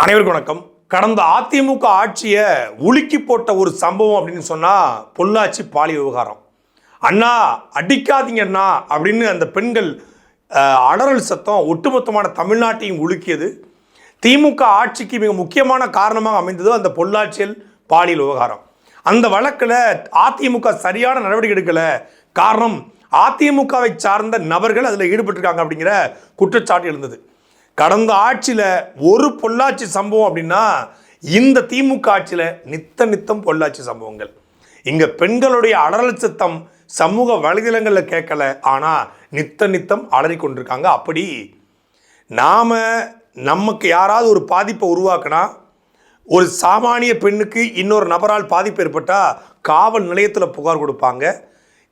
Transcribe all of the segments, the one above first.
அனைவருக்கும் வணக்கம். கடந்த அதிமுக ஆட்சியை உலுக்கி போட்ட ஒரு சம்பவம் அப்படின்னு சொன்னால் பொள்ளாச்சி பாலி விவகாரம். அண்ணா அடிக்காதீங்க அண்ணா அப்படின்னு அந்த பெண்கள் அடரல் சத்தம் ஒட்டுமொத்தமான தமிழ்நாட்டையும் உலுக்கியது. திமுக ஆட்சிக்கு மிக முக்கியமான காரணமாக அமைந்தது அந்த பொள்ளாச்சியில் பாலியல் விவகாரம். அந்த வழக்கில் அதிமுக சரியான நடவடிக்கை எடுக்கலை. காரணம் அதிமுகவை சார்ந்த நபர்கள் அதில் ஈடுபட்டிருக்காங்க அப்படிங்கிற குற்றச்சாட்டு எழுந்தது. கடந்த ஆட்சியில் ஒரு பொள்ளாச்சி சம்பவம் அப்படின்னா இந்த திமுக ஆட்சியில் நித்த நித்தம் பொள்ளாச்சி சம்பவங்கள். இங்கே பெண்களுடைய அடல் சத்தம் சமூக வலைதளங்களில் கேட்கல ஆனால் நித்த நித்தம் அலறி கொண்டிருக்காங்க அப்படி நாம் நமக்கு யாராவது ஒரு பாதிப்பை உருவாக்கினா ஒரு சாமானிய பெண்ணுக்கு இன்னொரு நபரால் பாதிப்பு ஏற்பட்டால் காவல் நிலையத்தில் புகார் கொடுப்பாங்க.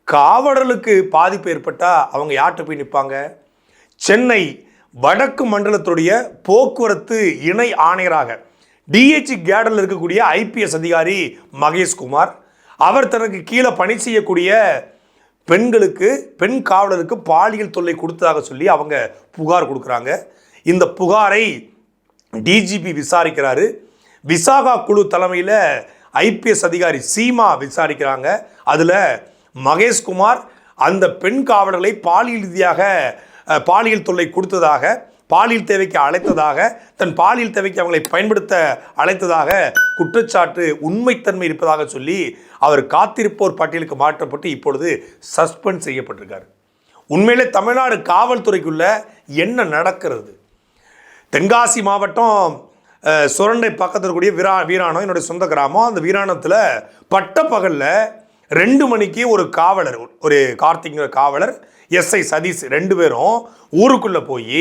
காவலர்களுக்கு பாதிப்பு ஏற்பட்டால் அவங்க யார்கிட்ட போய் நிற்பாங்க? சென்னை வடக்கு மண்டலத்துடைய போக்குவரத்து இணை ஆணையராக டிஹெச் கேடரில் இருக்கக்கூடிய ஐபிஎஸ் அதிகாரி மகேஷ்குமார் அவர் தனக்கு கீழே பணி செய்யக்கூடிய பெண்களுக்கு பெண் காவலருக்கு பாலியல் தொல்லை கொடுத்ததாக சொல்லி அவங்க புகார் கொடுக்குறாங்க. இந்த புகாரை டிஜிபி விசாரிக்கிறாரு. விசாகா குழு தலைமையில் ஐபிஎஸ் அதிகாரி சீமா விசாரிக்கிறாங்க. அதில் மகேஷ்குமார் அந்த பெண் காவலர்களை பாலியல் ரீதியாக பாலியல் தொல்லை கொடுத்ததாக பாலியல் தேவைக்கு அழைத்ததாக தன் பாலியல் தேவைக்கு அவங்களை பயன்படுத்த அழைத்ததாக குற்றச்சாட்டு உண்மைத்தன்மை இருப்பதாக சொல்லி அவர் காத்திருப்போர் பட்டியலுக்கு மாற்றப்பட்டு இப்பொழுது சஸ்பெண்ட் செய்யப்பட்டிருக்கார். உண்மையிலே தமிழ்நாடு காவல்துறைக்குள்ள என்ன நடக்கிறது? தென்காசி மாவட்டம் சுரண்டை பக்கத்தில் இருக்கக்கூடிய வீரா வீராணம் என்னுடைய சொந்த கிராமம். அந்த வீராணத்தில் பட்ட பகலில் ரெண்டு மணிக்கு ஒரு காவலர் ஒரு கார்த்திக்ங்கிற காவலர் எஸ்ஐ சதீஷ் ரெண்டு பேரும் ஊருக்குள்ளே போய்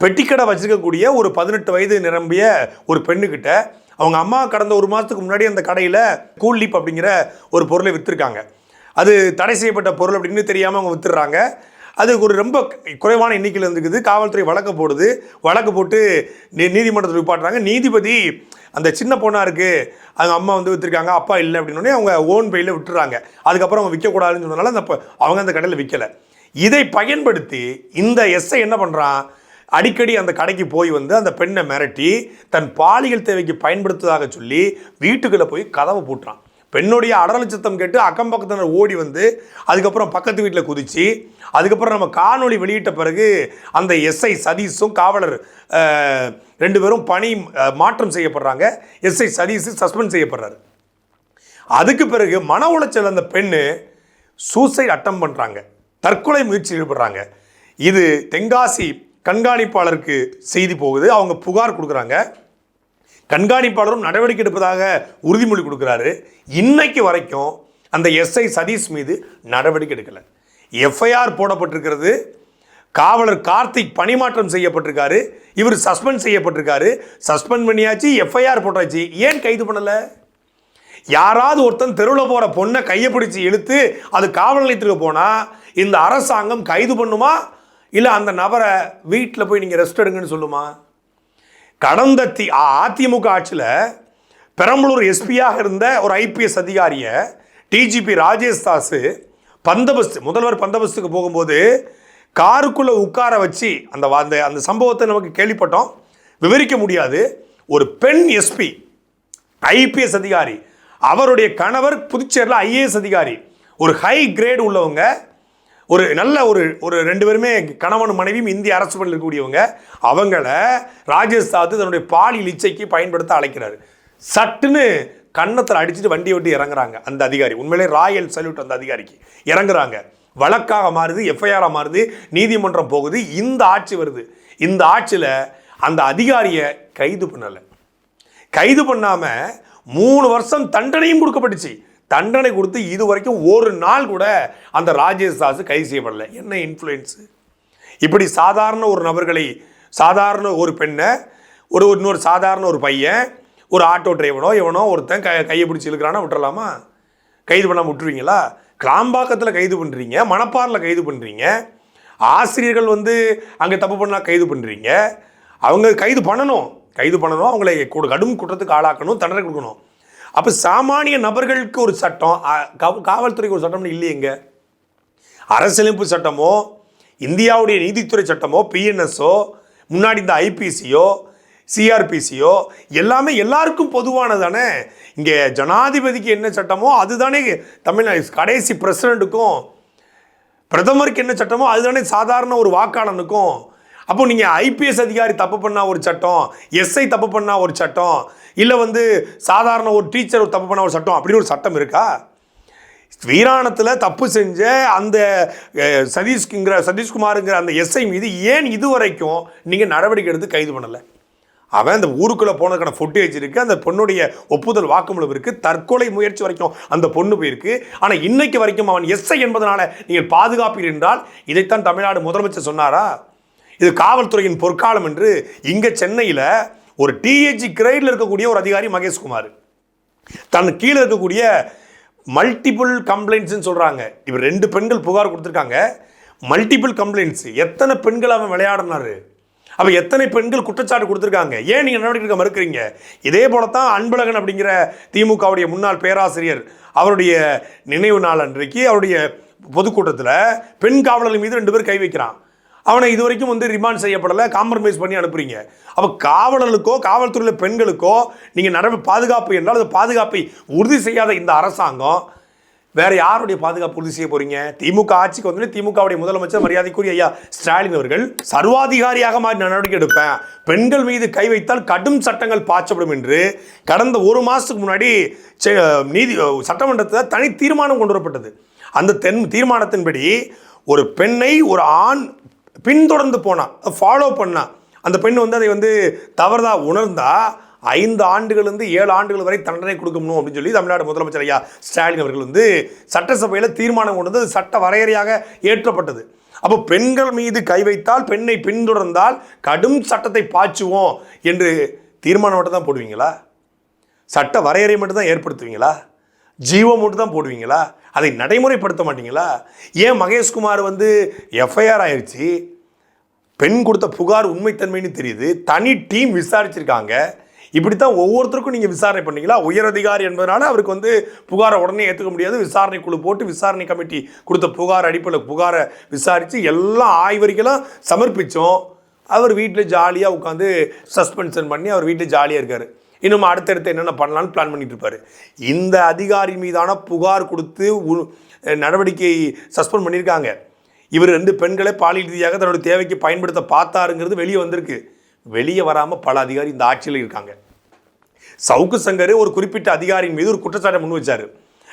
பெட்டிக்கடை வச்சுருக்கக்கூடிய ஒரு பதினெட்டு வயது நிரம்பிய ஒரு பெண்ணுக்கிட்ட அவங்க அம்மா கடந்த ஒரு மாதத்துக்கு முன்னாடி அந்த கடையில் கூல் லீப் அப்படிங்கிற ஒரு பொருளை விற்றுருக்காங்க அது தடை செய்யப்பட்ட பொருள் அப்படின்னு தெரியாமல் அவங்க விற்றுறாங்க அது ஒரு ரொம்ப குறைவான எண்ணிக்கையில் இருந்துக்குது. காவல்துறை வழக்கு போடுது. வழக்கு போட்டு நீ நீதிமன்றத்தில் விப்பாட்டுறாங்க நீதிபதி அந்த சின்ன பொண்ணாக இருக்குது அவங்க அம்மா வந்து விற்றுருக்காங்க அப்பா இல்லை அப்படின்னோடனே அவங்க ஓன் பெயில் விட்டுறாங்க. அதுக்கப்புறம் அவங்க விற்கக்கூடாதுன்னு சொன்னனால அந்த அவங்க அந்த கடையில் விற்கலை இதை பயன்படுத்தி இந்த எஸ்ஐ என்ன பண்ணுறான் அடிக்கடி அந்த கடைக்கு போய் வந்து அந்த பெண்ணை மிரட்டி தன் பாலியல் தேவைக்கு பயன்படுத்துவதாக சொல்லி வீட்டுக்குள்ளே போய் கதவை பூட்டுறான். பெண்ணுடைய அடரல் சத்தம் கேட்டு அக்கம் பக்கத்தினர் ஓடி வந்து அதுக்கப்புறம் பக்கத்து வீட்டில் குதிச்சு அதுக்கப்புறம் நம்ம காணொளி வெளியிட்ட பிறகு அந்த எஸ்ஐ சதீஷும் காவலர் ரெண்டு பேரும் பணி மாற்றம் செய்யப்படுறாங்க. எஸ்ஐ சதீஷ் சஸ்பெண்ட் செய்யப்படுறாரு. அதுக்கு பிறகு மன உளைச்சல் அந்த பெண்ணு சூசைட் அட்டம் பண்ணுறாங்க தற்கொலை முயற்சி ஈடுபடுறாங்க. இது தென்காசி கண்காணிப்பாளருக்கு செய்தி போகுது. அவங்க புகார் கொடுக்குறாங்க. கண்காணிப்பாளரும் நடவடிக்கை எடுப்பதாக உறுதிமொழி கொடுக்குறாரு. இன்னைக்கு வரைக்கும் அந்த எஸ்ஐ சதீஷ் மீது நடவடிக்கை எடுக்கலை. எஃப்ஐஆர் போடப்பட்டிருக்கிறது. காவலர் கார்த்திக் பணிமாற்றம் செய்யப்பட்டிருக்காரு. இவர் சஸ்பெண்ட் செய்யப்பட்டிருக்காரு. சஸ்பெண்ட் பண்ணியாச்சு எஃப்ஐஆர் போட்டாச்சு. ஏன் கைது பண்ணலை? யாராவது ஒருத்தன் தெருவில் போகிற பொண்ணை கையை பிடிச்சி இழுத்து அது காவல் நிலையத்துக்கு போனால் இந்த அரசாங்கம் கைது பண்ணுமா? இல்லை அந்த நபரை வீட்டில் போய் நீங்கள் ரெஸ்ட் எடுங்கன்னு சொல்லுமா? கடந்த தி அ- அதிமுக ஆட்சியில் பெரம்பலூர் எஸ்பியாக இருந்த ஒரு ஐபிஎஸ் அதிகாரியை டிஜிபி ராஜேஷ் தாஸ் பந்தபஸ்து முதல்வர் பந்தபஸ்துக்கு போகும்போது காருக்குள்ளே உட்கார வச்சு அந்த வ- அந்த அந்த சம்பவத்தை நமக்கு கேள்விப்பட்டோம். விவரிக்க முடியாது. ஒரு பெண் எஸ்பி ஐபிஎஸ் அதிகாரி அவருடைய கணவர் புதுச்சேரியில் ஐஏஎஸ் அதிகாரி ஒரு ஹை கிரேட் உள்ளவங்க ஒரு நல்ல ஒரு ஒரு ரெண்டு பேருமே கணவன் மனைவியும் இந்திய அரசு பணியில் இருக்கக்கூடியவங்க அவங்கள ராஜேஷ் சாத்து தன்னுடைய பாலியல் இச்சைக்கு பயன்படுத்த அழைக்கிறாரு. சட்டுன்னு கன்னத்தில் அடிச்சுட்டு வண்டியை விட்டு இறங்குறாங்க அந்த அதிகாரி. உண்மையிலே ராயல் சல்யூட் அந்த அதிகாரிக்கு. இறங்குறாங்க. வழக்காக மாறுது எஃப்ஐஆராக மாறுது நீதிமன்றம் போகுது இந்த ஆட்சி வருது. இந்த ஆட்சியில் அந்த அதிகாரியை கைது பண்ணலை. கைது பண்ணாமல் மூணு வருஷம் தண்டனையும் கொடுக்கப்பட்டுச்சு. தண்டனை கொடுத்து இது வரைக்கும் ஒரு நாள் கூட அந்த ராஜேஷ் தாஸ் கைது செய்யப்படலை. என்ன இன்ஃப்ளூயன்ஸு இப்படி சாதாரண ஒரு நபர்களை சாதாரண ஒரு பெண்ணை ஒரு இன்னொரு சாதாரண ஒரு பையன் ஒரு ஆட்டோ டிரைவனோ இவனோ ஒருத்தன் க கையை பிடிச்சி இழுக்கிறானா விட்டுறலாமா? கைது பண்ணாமல் விட்டுருவீங்களா? கிளாம்பாக்கத்தில் கைது பண்ணுறீங்க மணப்பாரில் கைது பண்ணுறீங்க ஆசிரியர்கள் வந்து அங்கே தப்பு பண்ணால் கைது பண்ணுறீங்க அவங்க கைது பண்ணணும் கைது பண்ணணும் அவங்களை கொடு- கடும் குற்றத்துக்கு ஆளாக்கணும் தண்டனை கொடுக்கணும். அப்போ சாமானிய நபர்களுக்கு ஒரு சட்டம் காவல்துறைக்கு ஒரு சட்டம்னு இல்லையேங்க அரசியலமைப்பு சட்டமோ இந்தியாவுடைய நீதித்துறை சட்டமோ பிஎன்எஸ்ஓ முன்னாடி இந்த ஐபிசியோ சிஆர்பிசியோ எல்லாமே எல்லாருக்கும் பொதுவானதானே? இங்கே ஜனாதிபதிக்கு என்ன சட்டமோ அதுதானே தமிழ்நாடு கடைசி பிரசிடண்ட்டுக்கும் பிரதமருக்கு என்ன சட்டமோ அதுதானே சாதாரண ஒரு வாக்காளனுக்கும் அப்போ நீங்கள் ஐபிஎஸ் அதிகாரி தப்பு பண்ணால் ஒரு சட்டம் எஸ்ஐ தப்பு பண்ணால் ஒரு சட்டம் இல்லை வந்து சாதாரண ஒரு டீச்சர் ஒரு தப்பு பண்ணால் ஒரு சட்டம் அப்படின்னு ஒரு சட்டம் இருக்கா? வீராணத்தில் தப்பு செஞ்ச அந்த சதீஷ்குங்கிற சதீஷ்ங்கிற சதீஷ்குமாருங்கிற அந்த எஸ்ஐ மீது ஏன் இதுவரைக்கும் நீங்கள் நடவடிக்கை எடுத்து கைது பண்ணலை? அவன் அந்த ஊருக்குள்ளே போனதுக்கான ஃபுட்டேஜ் இருக்குது அந்த பொண்ணுடைய ஒப்புதல் வாக்குமூலம் இருக்குது தற்கொலை முயற்சி வரைக்கும் அந்த பொண்ணு போயிருக்கு. ஆனால் இன்னைக்கு வரைக்கும் அவன் எஸ்ஐ என்பதனால நீங்கள் பாதுகாப்பீர் என்றால் இதைத்தான் தமிழ்நாடு முதலமைச்சர் சொன்னாரா? இது காவல்துறையின் பொற்காலம் என்று இங்கே சென்னையில் ஒரு டிஹெச்சி கிரேடில் இருக்கக்கூடிய ஒரு அதிகாரி மகேஷ்குமார் தன் கீழே இருக்கக்கூடிய மல்டிபிள் கம்ப்ளைண்ட்ஸ்னு சொல்கிறாங்க இவர் ரெண்டு பெண்கள் புகார் கொடுத்துருக்காங்க. மல்டிபிள் கம்ப்ளைண்ட்ஸ் எத்தனை பெண்கள் அவன் விளையாடினாரு? அப்போ எத்தனை பெண்கள் குற்றச்சாட்டு கொடுத்துருக்காங்க? ஏன் நீங்கள் நடவடிக்கை மறுக்கிறீங்க? இதே போல தான் அன்பழகன் அப்படிங்கிற திமுகவுடைய முன்னாள் பேராசிரியர் அவருடைய நினைவு நாள் அன்றைக்கு அவருடைய பொதுக்கூட்டத்தில் பெண் காவலர்கள் மீது ரெண்டு பேர் கை வைக்கிறான். அவனை இது வரைக்கும் வந்து ரிமாண்ட் செய்யப்படலை காம்ப்ரமைஸ் பண்ணி அனுப்புறீங்க. அப்போ காவலர்களுக்கோ காவல்துறையில் பெண்களுக்கோ நீங்கள் நடவு பாதுகாப்பு என்றால் அது பாதுகாப்பை உறுதி செய்யாத இந்த அரசாங்கம் வேற யாருடைய பாதுகாப்பு உறுதி செய்ய போறீங்க? திமுக ஆட்சிக்கு வந்து திமுகவுடைய முதலமைச்சர் மரியாதைக்குரிய ஐயா ஸ்டாலின் அவர்கள் சர்வாதிகாரியாக மாறி நடவடிக்கை எடுப்பேன். பெண்கள் மீது கை வைத்தால் கடும் சட்டங்கள் பாய்ச்சப்படும் என்று கடந்த ஒரு மாசத்துக்கு முன்னாடி செ- நீதி சட்டமன்றத்தில் தனி தீர்மானம் கொண்டு வரப்பட்டது. அந்த தென் தீர்மானத்தின்படி ஒரு பெண்ணை ஒரு ஆண் பின்தொடர்ந்து போனால் ஃபாலோ பண்ணால் அந்த பெண் வந்து அதை வந்து தவறுதாக உணர்ந்தால் ஐந்து ஆண்டுகள்லேருந்து ஏழு ஆண்டுகள் வரை தண்டனை கொடுக்கணும் அப்படின்னு சொல்லி தமிழ்நாடு முதலமைச்சர் ஐயா ஸ்டாலின் அவர்கள் வந்து சட்டசபையில் தீர்மானம் கொண்டு வந்து சட்ட வரையறையாக ஏற்றப்பட்டது. அப்போ பெண்கள் மீது கை வைத்தால் பெண்ணை பின்தொடர்ந்தால் கடும் சட்டத்தை பாய்ச்சுவோம் என்று தீர்மானம் மட்டும் தான் போடுவீங்களா? சட்ட வரையறை மட்டும் தான் ஏற்படுத்துவீங்களா? ஜீவம் மட்டும் தான் போடுவீங்களா? அதை நடைமுறைப்படுத்த மாட்டீங்களா? ஏன் மகேஷ்குமார் வந்து எஃப்ஐஆர் ஆயிடுச்சு பெண் கொடுத்த புகார் உண்மைத்தன்மைன்னு தெரியுது. தனி டீம் விசாரிச்சிருக்காங்க. இப்படித்தான் ஒவ்வொருத்தருக்கும் நீங்கள் விசாரணை பண்ணீங்களா? உயர் அதிகாரி என்பதனால அவருக்கு வந்து புகாரை உடனே ஏற்றுக்க முடியாது. விசாரணை குழு போட்டு விசாரணை கமிட்டி கொடுத்த புகார் அடிப்படையில் புகாரை விசாரித்து எல்லா ஆய்வறிக்கைலாம் சமர்ப்பித்தோம் அவர் வீட்டில் ஜாலியாக உட்காந்து சஸ்பென்ஷன் பண்ணி அவர் வீட்டில் ஜாலியாக இருக்கார். இன்னும் அடுத்தடுத்து என்னென்ன பண்ணலான்னு பிளான் பண்ணிட்டு இருப்பார் இந்த அதிகாரி மீதான புகார் கொடுத்து உ- நடவடிக்கை சஸ்பெண்ட் பண்ணியிருக்காங்க. இவர் ரெண்டு பெண்களை பாலியல் ரீதியாக தன்னோட தேவைக்கு பயன்படுத்த பார்த்தாருங்கிறது வெளியே வந்திருக்கு. வெளியே வராமல் பல அதிகாரி இந்த ஆட்சியில் இருக்காங்க. சவுக்கு சங்கர் ஒரு குறிப்பிட்ட அதிகாரியின் மீது ஒரு குற்றச்சாட்டை முன் வச்சார்.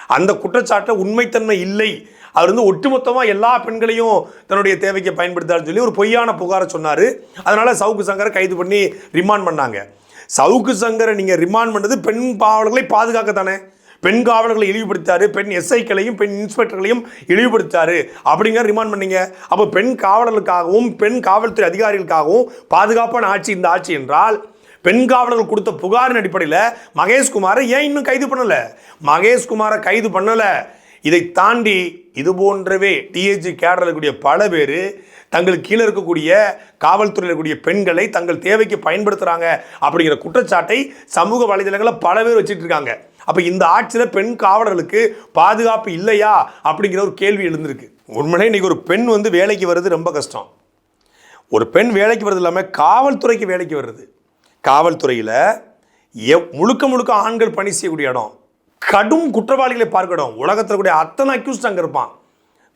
அந்த குற்றச்சாட்டை உண்மைத்தன்மை இல்லை. அவர் வந்து ஒட்டுமொத்தமாக எல்லா பெண்களையும் தன்னுடைய தேவைக்கு பயன்படுத்தாருன்னு சொல்லி ஒரு பொய்யான புகாரை சொன்னார். அதனால் சவுக்கு சங்கரை கைது பண்ணி ரிமாண்ட் பண்ணாங்க. சவுக்கு சங்கரை நீங்கள் ரிமாண்ட் பண்ணது பெண் காவலர்களை பாதுகாக்க தானே பெண் காவலர்களை இழிவுபடுத்தாரு பெண் எஸ்ஐக்களையும் பெண் இன்ஸ்பெக்டர்களையும் இழிவுபடுத்தாரு. அப்படிங்கிற ரிமாண்ட் பண்ணீங்க. அப்போ பெண் காவலர்களுக்காகவும் பெண் காவல்துறை அதிகாரிகளுக்காகவும் பாதுகாப்பான ஆட்சி இந்த ஆட்சி என்றால் பெண் காவலர்கள் கொடுத்த புகாரின் அடிப்படையில் மகேஷ்குமாரை ஏன் இன்னும் கைது பண்ணலை? மகேஷ்குமாரை கைது பண்ணலை. இதை தாண்டி இது போன்றவே டிஏஜி கேடரில் பல பேர் தங்களுக்கு கீழே இருக்கக்கூடிய காவல்துறையில் இருக்கக்கூடிய பெண்களை தங்கள் தேவைக்கு பயன்படுத்துகிறாங்க அப்படிங்கிற குற்றச்சாட்டை சமூக வலைதளங்களில் பல பேர் வச்சுட்டு இருக்காங்க அப்போ இந்த ஆட்சியில் பெண் காவலர்களுக்கு பாதுகாப்பு இல்லையா அப்படிங்கிற ஒரு கேள்வி எழுந்திருக்கு. உண்மையிலே இன்னைக்கு ஒரு பெண் வந்து வேலைக்கு வர்றது ரொம்ப கஷ்டம். ஒரு பெண் வேலைக்கு வர்றது இல்லாமல் காவல்துறைக்கு வேலைக்கு வர்றது. காவல்துறையில் எவ் முழுக்க முழுக்க ஆண்கள் பணி செய்யக்கூடிய இடம். கடும் குற்றவாளிகளை பார்க்க இடம். உலகத்தில் கூடிய அத்தனை அக்யூஸ்ட் அங்கே இருப்பான்.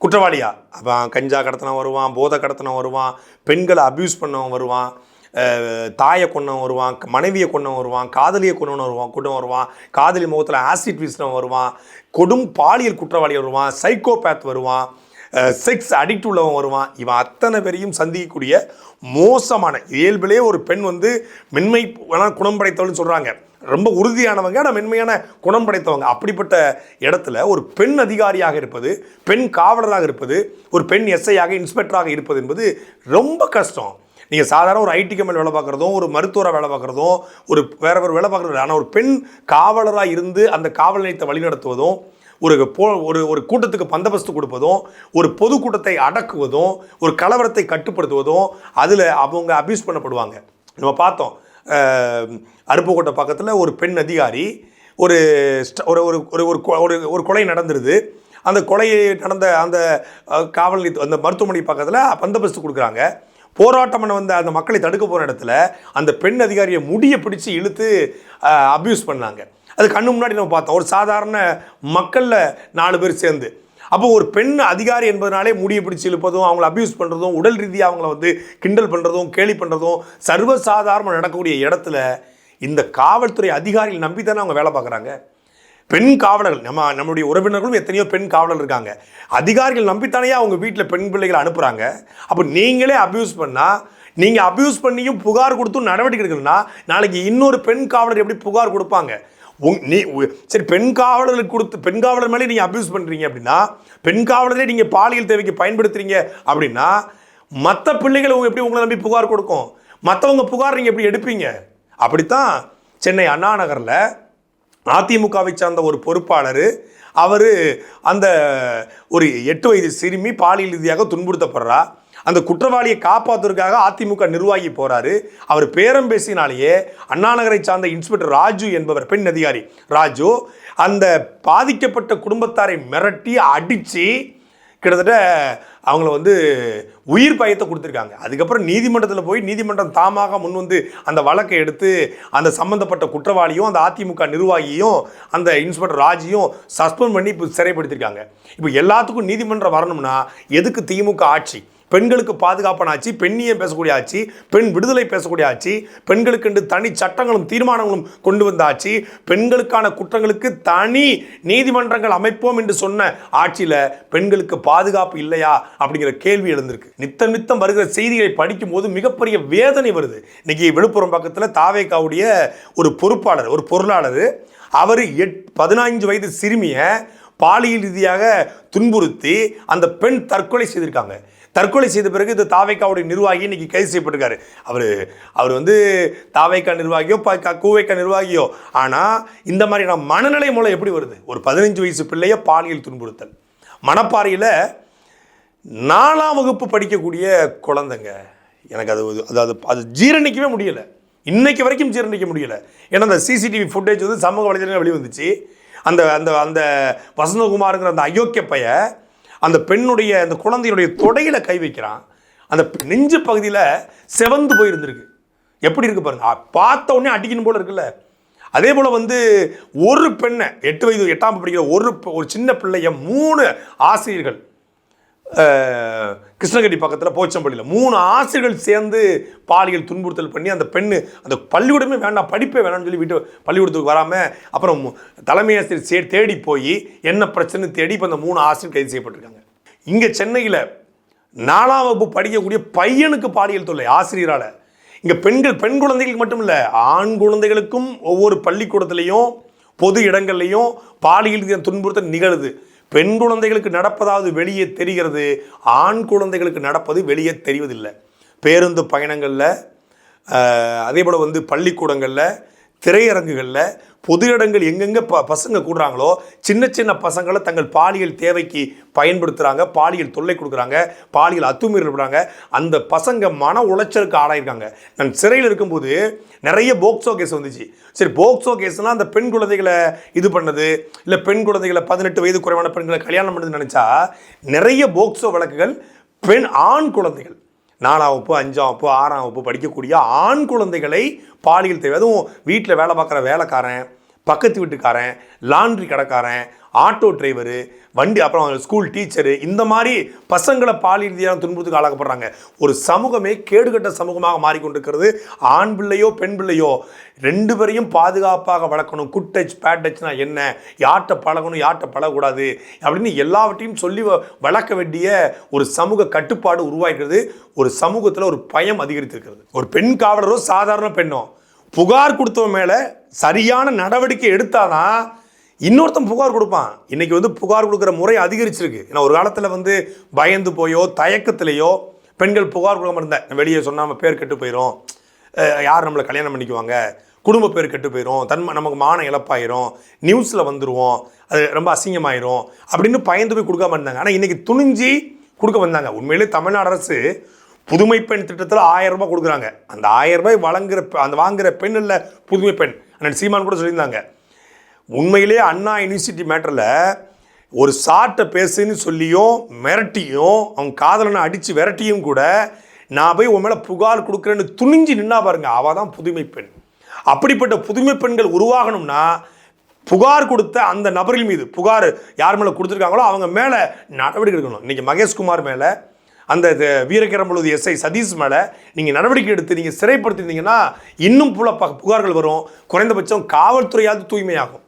குற்றவாளியா? அவன் கஞ்சா கடத்தினவன் வருவான் போதை கடத்தினவன் வருவான் பெண்களை அப்யூஸ் பண்ணவன் வருவான் தாயை கொண்டவன் வருவான் மனைவியை கொண்டவன் வருவான் காதலியை கொண்டவன் வருவான் கொண்டு வருவான் காதலி முகத்தில் ஆசிட் வீசினவன் வருவான் கொடும் பாலியல் குற்றவாளி வருவான் சைக்கோபேத் வருவான் செக்ஸ் அடிக்ட் உள்ளவன் வருவான். இவன் அத்தனை பேரையும் சந்திக்கக்கூடிய மோசமான இயல்பிலே ஒரு பெண் வந்து மென்மை குணம் படைத்தவள்னு சொல்கிறாங்க ரொம்ப உறுதியானவங்க ஆனால் மென்மையான குணம் படைத்தவங்க. அப்படிப்பட்ட இடத்துல ஒரு பெண் அதிகாரியாக இருப்பது பெண் காவலராக இருப்பது ஒரு பெண் எஸ்ஐயாக இன்ஸ்பெக்டராக இருப்பது என்பது ரொம்ப கஷ்டம். நீங்கள் சாதாரண ஒரு ஐடி கம்பெனி வேலை பார்க்குறதும் ஒரு மருத்துவராக வேலை பார்க்குறதும் ஒரு வேற ஒரு வேலை பார்க்குறது ஆனால் ஒரு பெண் காவலராக இருந்து அந்த காவல் நிலையத்தை வழிநடத்துவதும் ஒரு போ ஒரு ஒரு கூட்டத்துக்கு பந்தபஸ்து கொடுப்பதும் ஒரு பொதுக்கூட்டத்தை அடக்குவதும் ஒரு கலவரத்தை கட்டுப்படுத்துவதும் அதில் அவங்க அபியூஸ் பண்ணப்படுவாங்க. நம்ம பார்த்தோம் அருப்புக்கோட்டை பக்கத்தில் ஒரு பெண் அதிகாரி ஒரு ஸ்ட- ஒரு ஒரு ஒரு ஒரு கொ- ஒரு ஒரு கொலை நடந்துருது. அந்த கொலையை நடந்த அந்த காவல் நிலையத்து- அந்த மருத்துவமனை பக்கத்தில் பந்தோபஸ்து கொடுக்குறாங்க. போராட்டம் பண்ண வந்த அந்த மக்களை தடுக்க போகிற இடத்துல அந்த பெண் அதிகாரியை முடியை பிடிச்சி இழுத்து அப்யூஸ் பண்ணாங்க. அது கண்ணு முன்னாடி நம்ம பார்த்தோம். ஒரு சாதாரண மக்களில் நாலு பேர் சேர்ந்து. அப்போ ஒரு பெண் அதிகாரி என்பதனாலே முடியை பிடிச்சி இழுப்பதும் அவங்கள அப்யூஸ் பண்ணுறதும் உடல் ரீதியாக அவங்கள வந்து கிண்டல் பண்ணுறதும் கேலி பண்ணுறதும் சர்வசாதாரணமாக நடக்கக்கூடிய இடத்துல இந்த காவல்துறை அதிகாரிகள் நம்பி தானே அவங்க வேலை பார்க்குறாங்க? பெண் காவலர்கள் நம்ம நம்மளுடைய உறவினர்களும் எத்தனையோ பெண் காவலர் இருக்காங்க. அதிகாரிகள் நம்பித்தானே அவங்க வீட்டில் பெண் பிள்ளைகளை அனுப்புகிறாங்க அப்போ நீங்களே அப்யூஸ் பண்ணால் நீங்கள் அப்யூஸ் பண்ணியும் புகார் கொடுத்தும் நடவடிக்கை எடுக்கணும்னா நாளைக்கு இன்னொரு பெண் காவலர் எப்படி புகார் கொடுப்பாங்க? உங் நீ உ- சரி பெண் காவலர்களுக்கு கொடுத்து பெண் காவலர் மேலே நீங்கள் அப்யூஸ் பண்ணுறீங்க அப்படின்னா பெண் காவலரே நீங்கள் பாலியல் தேவைக்கு பயன்படுத்துறீங்க அப்படின்னா மற்ற பிள்ளைகள் உங்கள் எப்படி உங்களை நம்பி புகார் கொடுக்கும்? மற்றவங்க புகார் நீங்கள் எப்படி எடுப்பீங்க? அப்படித்தான் சென்னை அண்ணா நகரில் அதிமுகவை சார்ந்த ஒரு பொறுப்பாளர் அவர் அந்த ஒரு எட்டு வயது சிறுமி பாலியல் ரீதியாக துன்புறுத்தப்படுறா. அந்த குற்றவாளியை காப்பாற்றுவதற்காக அதிமுக நிர்வாகி போறாரு. அவர் பேரம் பேசினாலேயே அண்ணாநகரை சார்ந்த இன்ஸ்பெக்டர் ராஜு என்பவர் பெண் அதிகாரி. ராஜு அந்த பாதிக்கப்பட்ட குடும்பத்தாரை மிரட்டி அடித்து கிட்டத்தட்ட அவங்கள வந்து உயிர் பயத்தை கொடுத்துருக்காங்க. அதுக்கப்புறம் நீதிமன்றத்தில் போய் நீதிமன்றம் தாமாக முன் வந்து அந்த வழக்கை எடுத்து அந்த சம்மந்தப்பட்ட குற்றவாளியும் அந்த அதிமுக நிர்வாகியும் அந்த இன்ஸ்பெக்டர் ராஜியும் சஸ்பெண்ட் பண்ணி இப்போ சிறைப்படுத்திருக்காங்க. இப்போ எல்லாத்துக்கும் நீதிமன்றம் வரணும்னா எதுக்கு திமுக ஆட்சி? பெண்களுக்கு பாதுகாப்பான ஆட்சி பெண்ணியம் பேசக்கூடிய ஆட்சி பெண் விடுதலை பேசக்கூடிய ஆட்சி பெண்களுக்கென்று தனி சட்டங்களும் தீர்மானங்களும் கொண்டு வந்த ஆட்சி பெண்களுக்கான குற்றங்களுக்கு தனி நீதிமன்றங்கள் அமைப்போம் என்று சொன்ன ஆட்சியில் பெண்களுக்கு பாதுகாப்பு இல்லையா அப்படிங்கிற கேள்வி எழுந்திருக்கு. நித்தம் நித்தம் வருகிற செய்திகளை படிக்கும்போது மிகப்பெரிய வேதனை வருது. இன்னைக்கு விழுப்புரம் பக்கத்தில் தாவேக்காவுடைய ஒரு பொறுப்பாளர் ஒரு பொருளாளர் அவர் எட் பதினைஞ்சு வயது சிறுமியை பாலியல் ரீதியாக துன்புறுத்தி அந்த பெண் தற்கொலை செய்திருக்காங்க. தற்கொலை செய்த பிறகு இந்த தாவைக்காவுடைய நிர்வாகி இன்னைக்கு கைது செய்யப்பட்டிருக்காரு. அவர் அவர் வந்து தாவைக்கா நிர்வாகியோ கூவைக்கா நிர்வாகியோ. ஆனால் இந்த மாதிரியான மனநிலை மூலம் எப்படி வருது? ஒரு பதினஞ்சு வயசு பிள்ளைய பாலியல் துன்புறுத்தல். மணப்பாறையில் நாலாம் வகுப்பு படிக்கக்கூடிய குழந்தைங்க. எனக்கு அது அதாவது அது ஜீரணிக்கவே முடியல. இன்னைக்கு வரைக்கும் ஜீரணிக்க முடியலை. ஏன்னா அந்த சிசிடிவி ஃபுட்டேஜ் வந்து சமூக வலைதளங்கள் வெளிவந்துச்சு. அந்த அந்த அந்த வசந்தகுமாருங்கிற அந்த அயோக்கிய பையன் அந்த பெண்ணுடைய அந்த குழந்தையுடைய தொடையில கை வைக்கிறான். அந்த நெஞ்சு பகுதியில் செவந்து போயிருந்திருக்கு. எப்படி இருக்கு பாருங்க. பார்த்த உடனே அடிக்கணும் போல இருக்குல்ல. அதே போல் வந்து ஒரு பெண்ணை எட்டு வயது எட்டாம் படிக்கிற ஒரு ஒரு சின்ன பிள்ளைய மூணு ஆசிரியர்கள் கிருஷ்ணகிரி பக்கத்தில் போச்சம்பள்ளியில் மூணு ஆசிரியர்கள் சேர்ந்து பாலியல் துன்புறுத்தல் பண்ணி அந்த பெண்ணு அந்த பள்ளிக்கூடமே வேண்டாம் படிப்பே வேணாம்னு சொல்லி வீட்டு பள்ளிக்கூடத்துக்கு வராமல் அப்புறம் தலைமை ஆசிரியர் சே தேடி போய் என்ன பிரச்சனை தேடி இப்போ அந்த மூணு ஆசிரியர் கைது செய்யப்பட்டிருக்காங்க. இங்கே சென்னையில் நாலாம் வகுப்பு படிக்கக்கூடிய பையனுக்கு பாலியல் தொல்லை ஆசிரியரால். இங்கே பெண்கள் பெண் குழந்தைகளுக்கு மட்டும் இல்லை ஆண் குழந்தைகளுக்கும் ஒவ்வொரு பள்ளிக்கூடத்துலேயும் பொது இடங்கள்லையும் பாலியல் துன்புறுத்தல் நிகழுது. பெண் குழந்தைகளுக்கு நடப்பதாவது வெளியே தெரிகிறது ஆண் குழந்தைகளுக்கு நடப்பது வெளியே தெரிவதில்லை. பேருந்து பயணங்களில் அதே போல் வந்து பள்ளிக்கூடங்களில் திரையரங்குகளில் பொது இடங்கள் எங்கெங்கே ப பசங்க கூடுறாங்களோ சின்ன சின்ன பசங்களை தங்கள் பாலியல் தேவைக்கு பயன்படுத்துகிறாங்க பாலியல் தொல்லை கொடுக்குறாங்க பாலியல் அத்துமீறல் அந்த பசங்க மன உளைச்சலுக்கு ஆளாயிருக்காங்க. நான் சிறையில் இருக்கும்போது நிறைய போக்சோ கேஸ் வந்துச்சு. சரி போக்சோ கேஸ்னால் அந்த பெண் குழந்தைகளை இது பண்ணது இல்லை பெண் குழந்தைகளை பதினெட்டு வயது குறைவான பெண்களை கல்யாணம் பண்ணுறதுன்னு நினச்சா நிறைய போக்சோ வழக்குகள் பெண் ஆண் குழந்தைகள் நாலாம் வகுப்பு அஞ்சாம் வகுப்பு ஆறாம் வகுப்பு படிக்கக்கூடிய ஆண் குழந்தைகளை பாலியல் தேவை. அதுவும் வீட்டில் வேலை பார்க்குற வேலைக்காரன் பக்கத்து வீட்டுக்காரன் லாண்ட்ரி கடைக்காரன் ஆட்டோ டிரைவரு வண்டி அப்புறம் ஸ்கூல் டீச்சரு இந்த மாதிரி பசங்களை பாலியல் ரீதியான துன்புறுத்துக்கு ஆளாக்கப்படுறாங்க. ஒரு சமூகமே கேடுகட்ட சமூகமாக மாறிக்கொண்டிருக்கிறது. ஆண் பிள்ளையோ பெண் பிள்ளையோ ரெண்டு பேரையும் பாதுகாப்பாக வளர்க்கணும். குட் டச் பேட் டச்னா என்ன? யார்கிட்ட பழகணும் யார்கிட்ட பழகக்கூடாது? அப்படின்னு எல்லாவற்றையும் சொல்லி வ- வளர்க்க வேண்டிய ஒரு சமூக கட்டுப்பாடு உருவாகிறது. ஒரு சமூகத்தில் ஒரு பயம் அதிகரித்திருக்கிறது. ஒரு பெண் காவலரோ சாதாரண பெண்ணோ புகார் கொடுத்தவன் மேலே சரியான நடவடிக்கை எடுத்தாதான் இன்னொருத்தன் புகார் கொடுப்பான். இன்னைக்கு வந்து புகார் கொடுக்குற முறை அதிகரிச்சிருக்கு. ஏன்னா ஒரு காலத்தில் வந்து பயந்து போயோ தயக்கத்திலேயோ பெண்கள் புகார் கொடுக்காம இருந்தேன் வெளியே சொன்னால் பேர் கெட்டு போயிடும் யார் நம்மளை கல்யாணம் பண்ணிக்குவாங்க? குடும்ப பேர் கெட்டு போயிடும் தன்மை நமக்கு மான இழப்பாயிரும். நியூஸில் வந்துடுவோம் அது ரொம்ப அசிங்கமாயிரும். அப்படின்னு பயந்து போய் கொடுக்காம இருந்தாங்க. ஆனால் இன்றைக்கி துணிஞ்சி கொடுக்க வந்தாங்க. உண்மையிலே தமிழ்நாடு அரசு புதுமை பெண் திட்டத்தில் ஆயிரம் ரூபாய் கொடுக்குறாங்க. அந்த ஆயிரம் ரூபாய் வழங்குற அந்த வாங்குற பெண் இல்லை புதுமை பெண். அண்ணன் சீமான் கூட சொல்லியிருந்தாங்க. உண்மையிலே அண்ணா யூனிவர்சிட்டி மேட்டரில் ஒரு சாட்டை பேசுன்னு சொல்லியும் மிரட்டியும் அவங்க காதலனை அடித்து விரட்டியும் கூட நான் போய் உன் மேலே புகார் கொடுக்குறேன்னு துணிஞ்சு நின்னா பாருங்க அவள் தான் புதுமை பெண். அப்படிப்பட்ட புதுமை பெண்கள் உருவாகணும்னா புகார் கொடுத்த அந்த நபர்கள் மீது புகார் யார் மேலே கொடுத்துருக்காங்களோ அவங்க மேலே நடவடிக்கை எடுக்கணும். இன்றைக்கி மகேஷ்குமார் மேலே அந்த இது- வீரக்கிரம்பலூர் எஸ்ஐ சதீஷ் மேலே நீங்கள் நடவடிக்கை எடுத்து நீங்கள் சிறைப்படுத்திருந்தீங்கன்னா இன்னும் புல புகார்கள் வரும். குறைந்தபட்சம் காவல்துறையாவது தூய்மையாகும்.